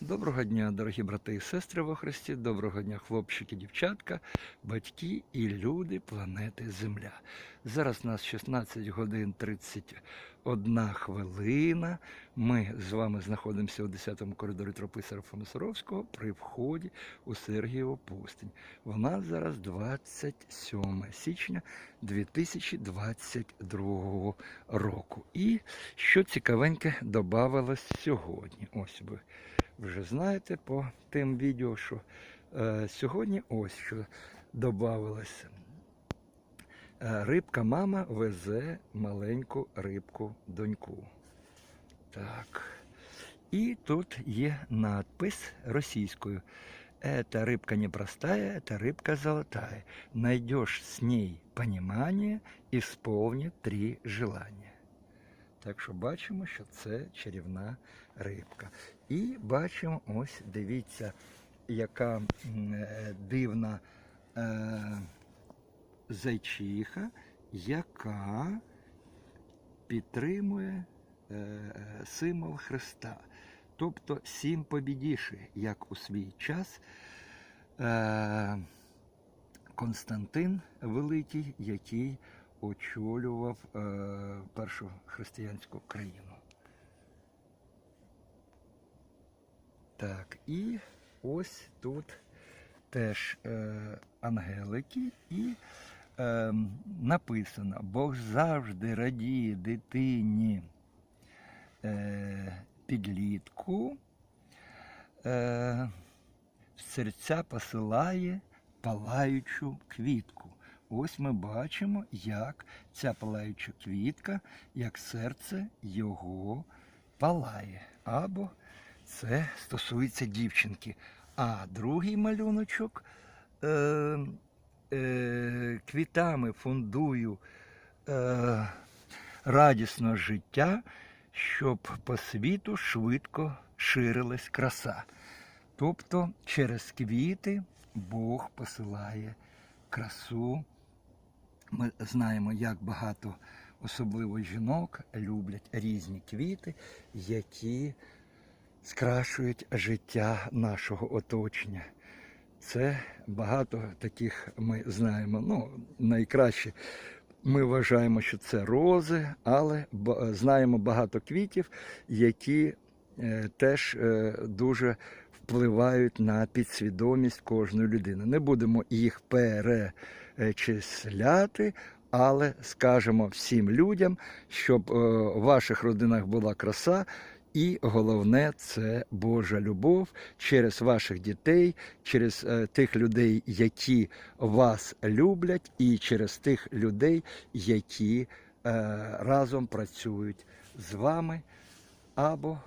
Доброго дня, дорогі брати і сестри во Христі, доброго дня, хлопчики, дівчатка, батьки і люди планети Земля. Зараз у нас 16 годин 31 хвилина. Ми з вами знаходимося у 10-му коридорі тропи Саровського при вході у Сергієву пустинь. Нас зараз 27 січня 2022 року. І що цікавеньке додавалось сьогодні. Ось ви вже знаєте по тим відео, що е, сьогодні ось що додавалось. Е, рибка мама везе маленьку рибку доньку. Так. І тут є надпис російською. Эта рыбка непростая, это рыбка золотая. Найдешь с ней понимание, исполни три желания. Так що бачимо, що це чарівна рибка. І бачимо, ось дивіться, яка е, дивна е, зайчиха, яка підтримує е, символ Христа. Тобто сім побідіші, як у свій час е, Константин Великий, який очолював е, першу християнську країну. Так, і ось тут теж е, ангелики, і е, написано: Бог завжди радіє дитині е, підлітку, е, в серця посилає палаючу квітку. Ось ми бачимо, як ця палаюча квітка, як серце його палає. Або це стосується дівчинки. А другий малюночок е, е, квітами фондую е, радісного життя, щоб по світу швидко ширилась краса. Тобто через квіти Бог посилає красу. Ми знаємо, як багато, особливо жінок, люблять різні квіти, які скрашують життя нашого оточення. Це багато таких ми знаємо. Ну, найкраще ми вважаємо, що це рози, але знаємо багато квітів, які е, теж е, дуже впливають на підсвідомість кожної людини. Не будемо їх перечисляти, але скажемо всім людям, щоб е, в ваших родинах була краса. І головне це Божа любов через ваших дітей, через е, тих людей, які вас люблять, і через тих людей, які е, разом працюють з вами або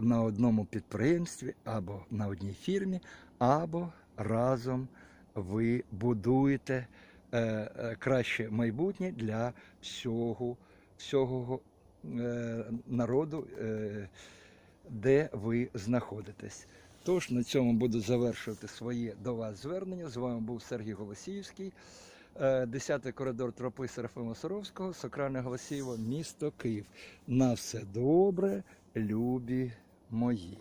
на одному підприємстві, або на одній фірмі, або разом ви будуєте е, е, краще майбутнє для всього, всього е, народу, е, де ви знаходитесь. Тож на цьому буду завершувати своє до вас звернення. З вами був Сергій Голосіївський, е, 10-й коридор тропи Серафима Саровського, Сокральне Голосіїво, місто Київ. На все добре, любі мої.